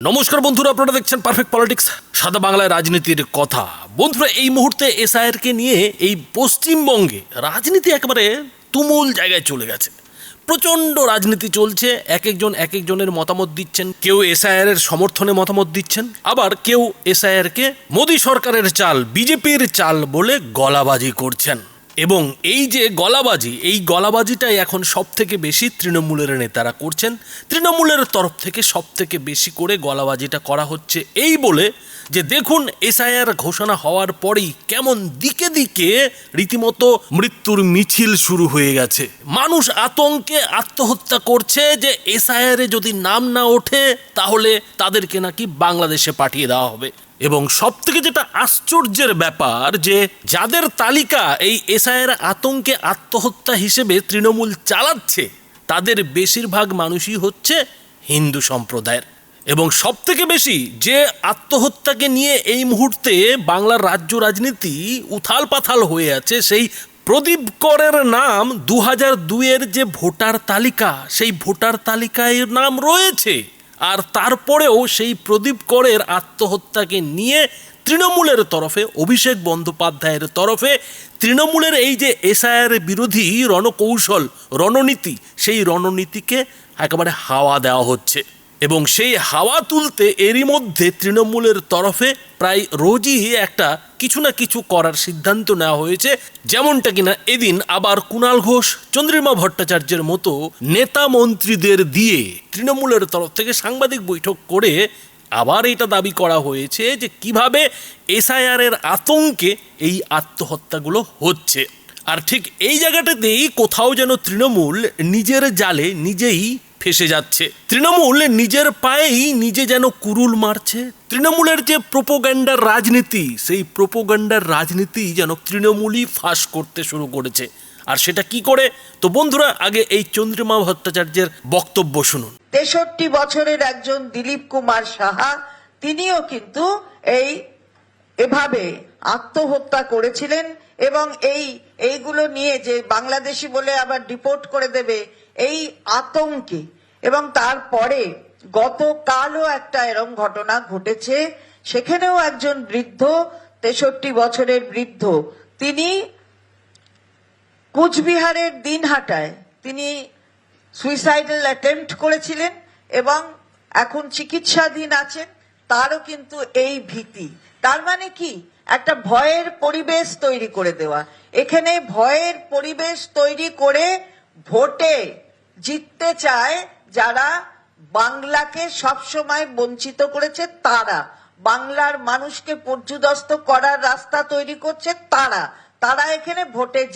নমস্কার বন্ধুরা, আপনারা দেখছেন পারফেক্ট পলিটিক্স সাদা বাংলায় রাজনীতির কথা। বন্ধুরা, এই মুহূর্তে এসআইআরকে নিয়ে এই পশ্চিমবঙ্গে রাজনীতি একেবারে তুমুল জায়গায় চলে গেছে। প্রচণ্ড রাজনীতি চলছে এক একজন এক একজনের মতামত দিচ্ছেন। কেউ এসআইআর এর সমর্থনে মতামত দিচ্ছেন, আবার কেউ এসআইআর কে মোদী সরকারের চাল, বিজেপির চাল বলে গলাবাজি করছেন। এবং এই যে গলাবাজি, এই গলাবাজিটাই এখন সব থেকে বেশি তৃণমূলের নেতারা করছেন। তৃণমূলের তরফ থেকে সব থেকে বেশি করে গলাবাজিটা করা হচ্ছে এই বলে যে দেখুন, এসআইআর ঘোষণা হওয়ার পরেই কেমন দিকে দিকে রীতিমতো মৃত্যুর মিছিল শুরু হয়ে গেছে। মানুষ আতঙ্কে আত্মহত্যা করছে যে এসআইআর যদি নাম না ওঠে, তাহলে তাদেরকে নাকি বাংলাদেশে পাঠিয়ে দেওয়া হবে। এবং সব থেকে যেটা আশ্চর্যের ব্যাপার যে যাদের তালিকা এই এসআইয়ের আতঙ্কে আত্মহত্যা হিসেবে তৃণমূল চালাচ্ছে, তাদের বেশিরভাগ মানুষই হচ্ছে হিন্দু সম্প্রদায়ের। এবং সব থেকে বেশি যে আত্মহত্যাকে নিয়ে এই মুহূর্তে বাংলার রাজ্য রাজনীতি উথাল পাথাল হয়ে আছে, সেই প্রদীপ করের নাম দু হাজার দুইয়ের যে ভোটার তালিকা, সেই ভোটার তালিকায় নাম রয়েছে। আর তারপরেও সেই প্রদীপ করের আত্মহত্যাকে নিয়ে তৃণমূলের তরফে, অভিষেক বন্দ্যোপাধ্যায়ের তরফে, তৃণমূলের এই যে এসআইআর বিরোধী রণকৌশল, রণনীতি, সেই রণনীতিকে একেবারে হাওয়া দেওয়া হচ্ছে। এবং সেই হাওয়া তুলতে এরই মধ্যে তৃণমূলের তরফে প্রায় রোজই একটা কিছু না কিছু করার সিদ্ধান্ত নেওয়া হয়েছে, যেমনটা কিনা এদিন আবার কুণাল ঘোষ, চন্দ্রিমা ভট্টাচার্যের মতো নেতা মন্ত্রীদের দিয়ে তৃণমূলের তরফ থেকে সাংবাদিক বৈঠক করে আবার এটা দাবি করা হয়েছে যে কীভাবে এসআইআর এর আতঙ্কে এই আত্মহত্যাগুলো হচ্ছে। আর ঠিক এই জায়গাটাতেই কোথাও যেন তৃণমূল নিজের জালে নিজেই ফেসে যাচ্ছে। তৃণমূল নিজের পায়েই নিজে যেন কুরুল মারছে। তৃণমূলের যে প্রোপোগান্ডার রাজনীতি, সেই প্রোপোগান্ডার রাজনীতি যেন তৃণমূলই ফাঁস করতে শুরু করেছে। আর সেটা কি করে? তো বন্ধুরা, আগে এই চন্দ্রিমা ভট্টাচার্যের বক্তব্য শুনুন। তেষট্টি বছরের একজন দিলীপ কুমার সাহা, তিনিও কিন্তু এই এভাবে আত্মহত্যা করেছিলেন এবং এই, এইগুলো নিয়ে যে বাংলাদেশি বলে আবার ডিপোর্ট করে দেবে, এই আতঙ্কে এবং তারপরে গতকালও একটা এরম ঘটনা ঘটেছে। সেখানেও একজন বৃদ্ধ, তেষট্টি বছরের বৃদ্ধ, তিনি কুচবিহারের দিনহাটায় তিনি সুইসাইডাল অ্যাটেম্প্ট করেছিলেন এবং এখন চিকিৎসাধীন আছেন, তারও কিন্তু এই ভীতি। তার মানে কি? একটা ভয়ের পরিবেশ তৈরি করে দেওয়া। এখানে ভয়ের পরিবেশ তৈরি করে ভোটে জিততে চায় যারা বাংলাকে সবসময় বঞ্চিত করেছে, তারা। বাংলার মানুষকে পর্যুদস্ত করার রাস্তা তৈরি করছে তারা। তারা এখানে ভোটে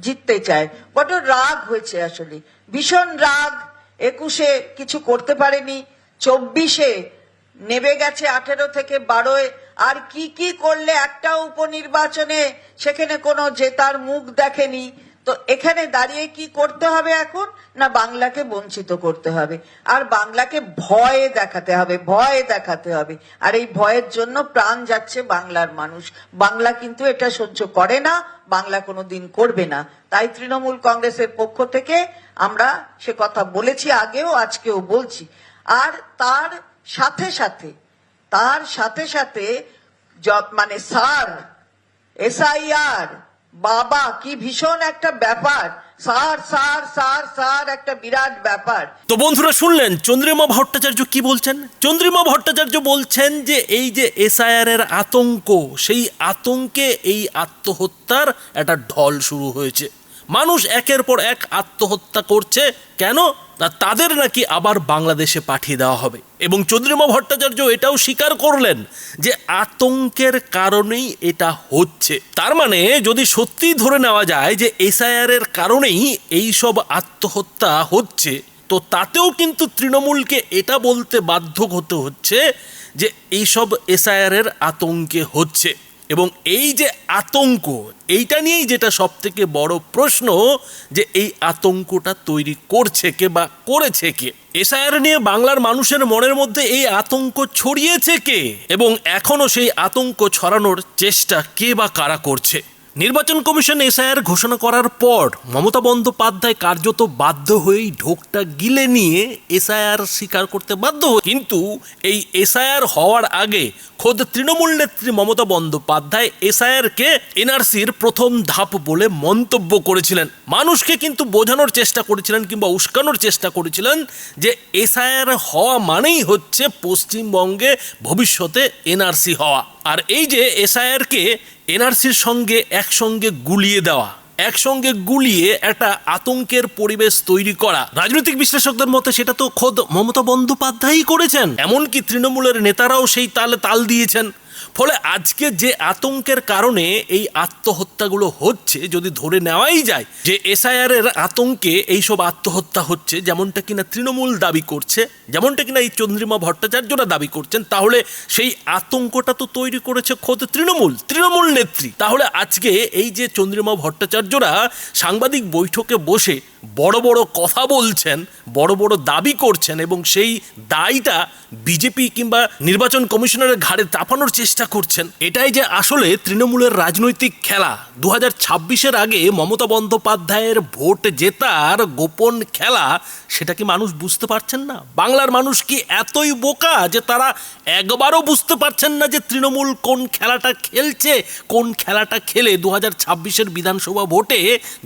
জিততে চায়। বড় রাগ হয়েছে আসলে। ভীষণ রাগ। একুশে কিছু করতে পারেনি। চব্বিশে নেবে গেছে আঠেরো থেকে বারোয়। আর কি কি করলে একটা উপনির্বাচনে সেখানে কোনো জেতার মুখ দেখেনি। তো এখানে দাঁড়িয়ে কি করতে হবে এখন? না বাংলাকে বঞ্চিত করতে হবে। আর বাংলাকে ভয়ে দেখাতে হবে, ভয়ে দেখাতে হবে। আর এই ভয়ের জন্য প্রাণ যাচ্ছে বাংলার মানুষ। বাংলা কিন্তু এটা সহ্য করে না, বাংলা কোনো দিন করবে না। তাই তৃণমূল কংগ্রেসের পক্ষ থেকে আমরা সে কথা বলেছি, আগেও আজকেও বলছি। আর তার সাথে সাথে, তার সাথে সাথে মানে স্যার, এসআইআর বাবা, কি ভীষণ একটা ব্যাপার। সার সার সার সার একটা বিরাট ব্যাপার। তো বন্ধুরা, শুনলেন, চন্দ্রিমা ভট্টাচার্য কি বলছেন? চন্দ্রিমা ভট্টাচার্য বলছেন যে, এই যে এসআইআর এর আতঙ্ক, সেই আতঙ্কে এই আত্মহত্যার একটা ঢল শুরু হয়েছে। মানুষ একের পর এক আত্মহত্যা করছে। কেন? তাদের নাকি আবার বাংলাদেশে পাঠিয়ে দেওয়া হবে। এবং চন্দ্রিমা ভট্টাচার্য এটাও স্বীকার করলেন যে আতঙ্কের কারণেই এটা হচ্ছে। তার মানে যদি সত্যিই ধরে নেওয়া যায় যে এসআইআর এর কারণেই এই সব আত্মহত্যা হচ্ছে, তো তাতেও কিন্তু তৃণমূলকে এটা বলতে বাধ্য হতে হচ্ছে যে এইসব এসআইআর এর আতঙ্কে হচ্ছে। এবং এই যে আতঙ্ক, এইটা নিয়েই যেটা সব থেকে বড় প্রশ্ন যে এই আতঙ্কটা তৈরি করছে কে বা করেছে কে? এসআইআর নিয়ে বাংলার মানুষের মনের মধ্যে এই আতঙ্ক ছড়িয়েছে কে? এবং এখনও সেই আতঙ্ক ছড়ানোর চেষ্টা কে বা কারা করছে? নির্বাচন কমিশন এসআইআর ঘোষণা করার পর মমতা বন্দ্যোপাধ্যায় কার্যত বাধ্য হয়েই ঢোকটা গিলে নিয়ে এসআইআর স্বীকার করতে বাধ্য কিন্তু এই এসআইআর হওয়ার আগে খোদ তৃণমূল নেত্রী মমতা বন্দ্যোপাধ্যায় এসআইআরকে এনআরসির প্রথম ধাপ বলে মন্তব্য করেছিলেন। মানুষকে কিন্তু বোঝানোর চেষ্টা করেছিলেন কিংবা উস্কানোর চেষ্টা করেছিলেন যে এসআইআর হওয়া মানেই হচ্ছে পশ্চিমবঙ্গে ভবিষ্যতে এনআরসি হওয়া। আর এই যে এসআইআরকে এনআরসির সঙ্গে একসঙ্গে গুলিয়ে দেওয়া, একসঙ্গে গুলিয়ে একটা আতঙ্কের পরিবেশ তৈরি করা, রাজনৈতিক বিশ্লেষকদের মতে সেটা তো খোদ মমতা বন্দ্যোপাধ্যায়ই করেছেন। এমনকি তৃণমূলের নেতারাও সেই তালে তাল দিয়েছেন। ফলে আজকে যে আতঙ্কের কারণে এই আত্মহত্যাগুলো হচ্ছে, যদি ধরে নেওয়াই যায়, যে এসআইআর এর আতঙ্কে এইসব আত্মহত্যা হচ্ছে, যেমনটা কিনা তৃণমূল দাবি করছে, যেমনটা কিনা এই চন্দ্রিমা ভট্টাচার্যরা দাবি করছেন, তাহলে সেই আতঙ্কটা তো তৈরি করেছে খোদ তৃণমূল তৃণমূল নেত্রী। তাহলে আজকে এই যে চন্দ্রিমা ভট্টাচার্যরা সাংবাদিক বৈঠকে বসে বড় বড় কথা বলছেন, বড় বড় দাবি করছেন এবং সেই দায়টা বিজেপি কিংবা নির্বাচন কমিশনারের ঘাড়ে চাপানোর চেষ্টা করছেন। এটাই যে আসলে তৃণমূলের রাজনৈতিক খেলা। দু হাজার আগে মমতা বন্দ্যোপাধ্যায়ের ভোট জেতার গোপন খেলা, সেটা কি মানুষ বুঝতে পারছেন না? বাংলার মানুষ কি এতই বোকা যে তারা একবারও বুঝতে পারছেন না যে তৃণমূল কোন খেলাটা খেলছে, কোন খেলাটা খেলে দু হাজার বিধানসভা ভোটে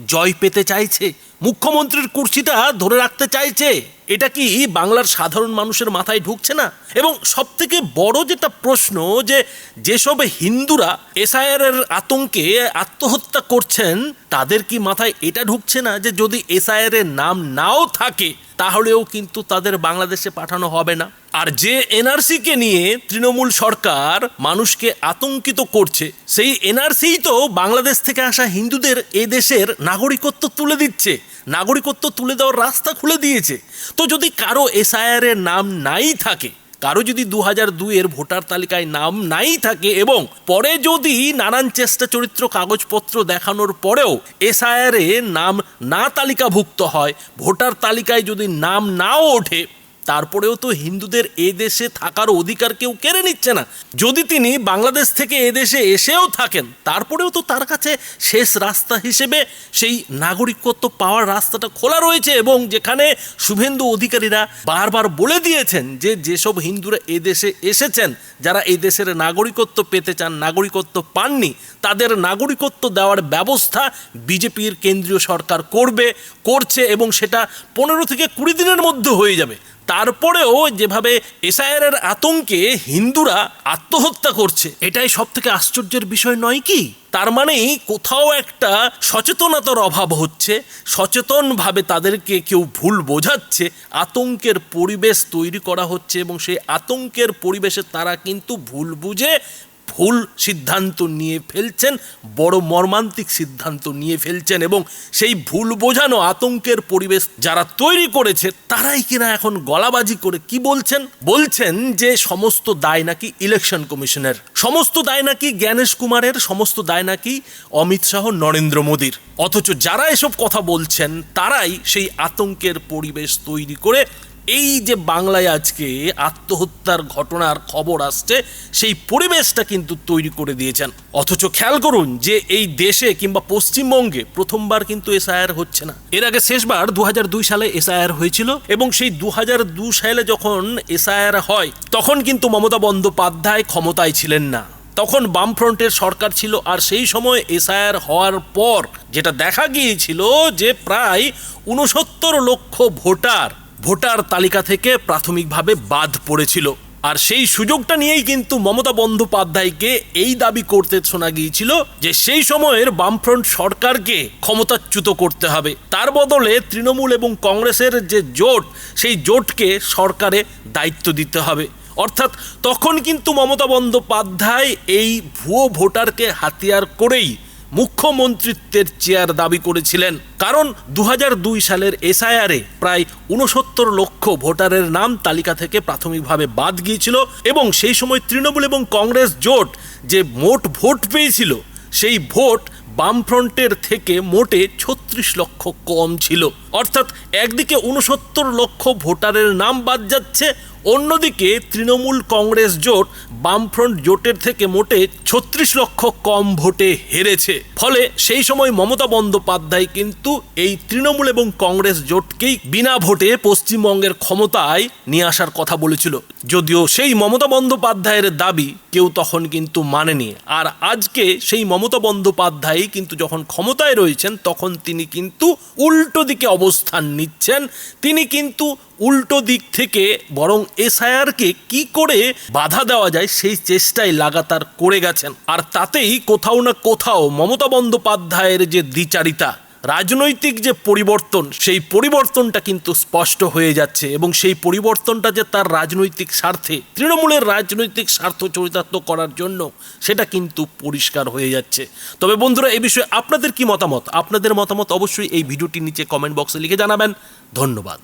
জয় পেতে চাইছে? মুখ্যমন্ত্রীর কুর্সিটা ধরে রাখতে চাইছে। এটা কি বাংলার সাধারণ মানুষের মাথায় ঢুকছে না? এবং সব থেকে বড় যেটা প্রশ্ন যে যেসব হিন্দুরা এসআইআর এর আতঙ্কে আত্মহত্যা করছেন তাদের কি মাথায় এটা ঢুকছে না যে যদি এসআইআর এর নাম নাও থাকে, তাহলেও কিন্তু তাদের বাংলাদেশে পাঠানো হবে না? আর যে এনআরসিকে নিয়ে তৃণমূল সরকার মানুষকে আতঙ্কিত করছে, সেই এনআরসি তো বাংলাদেশ থেকে আসা হিন্দুদের এ দেশের নাগরিকত্ব তুলে দিচ্ছে। নাগরিকত্ব তুলে দেওয়ার রাস্তা খুলে দিয়েছে। তো যদি কারও এসআইআর এর নাম নাই থাকে কারও যদি দু হাজার দুইয়ের ভোটার তালিকায় নাম নাই থাকে এবং পরে যদি নানান চেষ্টা চরিত্র কাগজপত্র দেখানোর পরেও এসআইআর নাম না তালিকাভুক্ত হয়, ভোটার তালিকায় যদি নাম নাও ওঠে তারপরেও তো হিন্দুদের এ দেশে থাকার অধিকার কেউ কেড়ে নিচ্ছে না। যদি তিনি বাংলাদেশ থেকে এ দেশে এসেও থাকেন, তারপরেও তো তার কাছে শেষ রাস্তা হিসেবে সেই নাগরিকত্ব পাওয়ার রাস্তাটা খোলা রয়েছে এবং যেখানে শুভেন্দু অধিকারীরা বারবার বলে দিয়েছেন যে যেসব হিন্দুরা এ দেশে এসেছেন, যারা এই দেশের নাগরিকত্ব পেতে চান, নাগরিকত্ব পাননি, তাদের নাগরিকত্ব দেওয়ার ব্যবস্থা বিজেপির কেন্দ্রীয় সরকার করবে, করছে এবং সেটা পনেরো থেকে কুড়ি দিনের মধ্যে হয়ে যাবে। তারপরেও যেভাবে এসআইআর এর আতঙ্কে হিন্দুরা আত্মহত্যা করছে, এটাই সব থেকে আশ্চর্যের বিষয় নয় কি? তার মানেই কোথাও একটা সচেতনতার অভাব হচ্ছে, সচেতনভাবে তাদেরকে কেউ ভুল বোঝাচ্ছে, আতঙ্কের পরিবেশ তৈরি করা হচ্ছে এবং সেই আতঙ্কের পরিবেশে তারা কিন্তু ভুল বুঝে ভুল সিদ্ধান্ত নিয়ে ফেলছেন, বড় মর্মান্তিক সিদ্ধান্ত নিয়ে ফেলছেন এবং সেই ভুল বোঝানো আতঙ্কের পরিবেশ যারা তৈরি করেছে, তারাই কিনা এখন গলাবাজি করে কি বলছেন? বলছেন যে সমস্ত দায় নাকি ইলেকশন কমিশনের সমস্ত দায় নাকি জ্ঞানেশ কুমারের, সমস্ত দায় নাকি অমিত শাহ, নরেন্দ্র মোদীর। অথচ যারা এসব কথা বলছেন, তারাই সেই আতঙ্কের পরিবেশ তৈরি করে এই যে বাংলায় আজকে আত্মহত্যার ঘটনার খবর আসছে, সেই পরিবেশটা কিন্তু তৈরি করে দিয়েছেন। অথচ খেয়াল করুন যে এই দেশে কিংবা পশ্চিমবঙ্গে প্রথমবার কিন্তু এসআইআর হচ্ছে না। এর আগে শেষবার দু হাজার দুই সালে এসআইআর হয়েছিল এবং সেই দু সালে যখন এসআইআর হয়, তখন কিন্তু মমতা বন্দ্যোপাধ্যায় ক্ষমতায় ছিলেন না। তখন বামফ্রন্টের সরকার ছিল আর সেই সময় এসআইআর হওয়ার পর যেটা দেখা গিয়েছিল যে প্রায় উনসত্তর লক্ষ ভোটার ভোটার তালিকা থেকে প্রাথমিকভাবে বাদ পড়েছিল। আর সেই সুযোগটা নিয়েই কিন্তু মমতা বন্দ্যোপাধ্যায়কে এই দাবি করতে শোনা গিয়েছিল যে সেই সময়ের বামফ্রন্ট সরকারকে ক্ষমতাচ্যুত করতে হবে। তার বদলে তৃণমূল এবং কংগ্রেসের যে জোট, সেই জোটকে সরকারে দায়িত্ব দিতে হবে। অর্থাৎ তখন কিন্তু মমতা বন্দ্যোপাধ্যায় এই ভুয়ো ভোটারকে হাতিয়ার করেই মুখ্যমন্ত্রিত্বের চেয়ার দাবি করেছিলেন। কারণ দু হাজার দুই সালের এসআইআরে প্রায় উনসত্তর লক্ষ ভোটারের নাম তালিকা থেকে প্রাথমিকভাবে বাদ গিয়েছিল এবং সেই সময় তৃণমূল এবং কংগ্রেস জোট যে মোট ভোট পেয়েছিল, সেই ভোট বামফ্রন্টের থেকে মোটে ছত্রিশ লক্ষ কম ছিল। অর্থাৎ একদিকে উনসত্তর লক্ষ ভোটারের নাম বাদ যাচ্ছে, অন্যদিকে তৃণমূল কংগ্রেস জোট বামফ্রন্ট জোটের থেকে মোটে ছত্রিশ লক্ষ কম ভোটে হেরেছে। ফলে সেই সময় মমতা বন্দ্যোপাধ্যায় কিন্তু এই তৃণমূল এবং কংগ্রেস জোটকেই বিনা ভোটে পশ্চিমবঙ্গের ক্ষমতায় নিয়ে আসার কথা বলেছিল। যদিও সেই মমতা বন্দ্যোপাধ্যায়ের দাবি কেউ তখন কিন্তু মানেনি। আর আজকে সেই মমতা বন্দ্যোপাধ্যায় কিন্তু যখন ক্ষমতায় রয়েছেন, তখন তিনি কিন্তু উল্টো দিকে অবস্থান নিচ্ছেন। তিনি কিন্তু উল্টো দিক থেকে বরং এসআইআরকে কি করে বাধা দেওয়া যায়, সেই চেষ্টাই লাগাতার করে গেছেন। আর তাতেই কোথাও না কোথাও মমতা বন্দ্যোপাধ্যায়ের যে দ্বিচারিতা রাজনৈতিক যে পরিবর্তন, সেই পরিবর্তনটা কিন্তু স্পষ্ট হয়ে যাচ্ছে এবং সেই পরিবর্তনটা যে তার রাজনৈতিক স্বার্থে, তৃণমূলের রাজনৈতিক স্বার্থ চরিতার্থ করার জন্য সেটা কিন্তু পরিষ্কার হয়ে যাচ্ছে। তবে বন্ধুরা এই বিষয়ে আপনাদের কি মতামত? আপনাদের মতামত অবশ্যই এই ভিডিওটির নিচে কমেন্ট বক্সে লিখে জানাবেন। ধন্যবাদ।